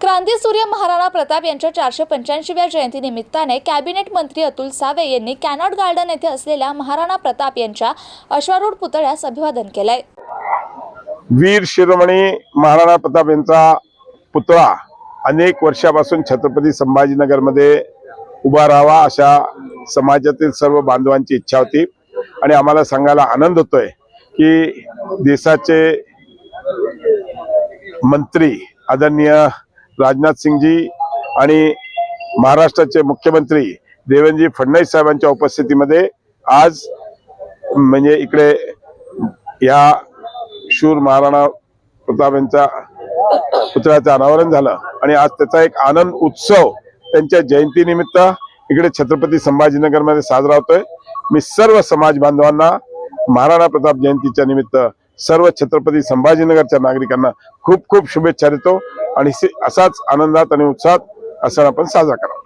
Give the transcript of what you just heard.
क्रांती सूर्य महाराणा प्रताप यांच्या चारशे पंच्याऐंशीव्या जयंती निमित्ताने कॅबिनेट मंत्री अतुल सावे यांनी कॅनॉट गार्डन येथे असलेल्या महाराणा प्रताप यांच्या अश्वारूढ पुतळ्यास अभिवादन केलंय. वीर शिरोमणी महाराणा प्रताप यांचा पुतळा अनेक वर्षापासून छत्रपती संभाजीनगरमध्ये उभा राहावा अशा समाजातील सर्व बांधवांची इच्छा होती. आणि आम्हाला सांगायला आनंद होतोय की देशाचे मंत्री आदरणीय राजनाथ सिंगजी आणि महाराष्ट्राचे मुख्यमंत्री देवेंद्रजी फडणवीस साहेबांच्या उपस्थितीमध्ये आज म्हणजे इकडे या शूर महाराणा प्रताप यांचा पुतळ्याचं अनावरण झालं आणि आज त्याचा एक आनंद उत्सव त्यांच्या जयंतीनिमित्त इकडे छत्रपती संभाजीनगरमध्ये साजरा होतोय. मी सर्व समाज बांधवांना महाराणा प्रताप जयंतीच्या निमित्त सर्व छत्रपती संभाजीनगरच्या नागरिकांना खूप खूप शुभेच्छा देतो आणि असाच आनंदात आणि उत्साहात हा सण आपण साजरा करा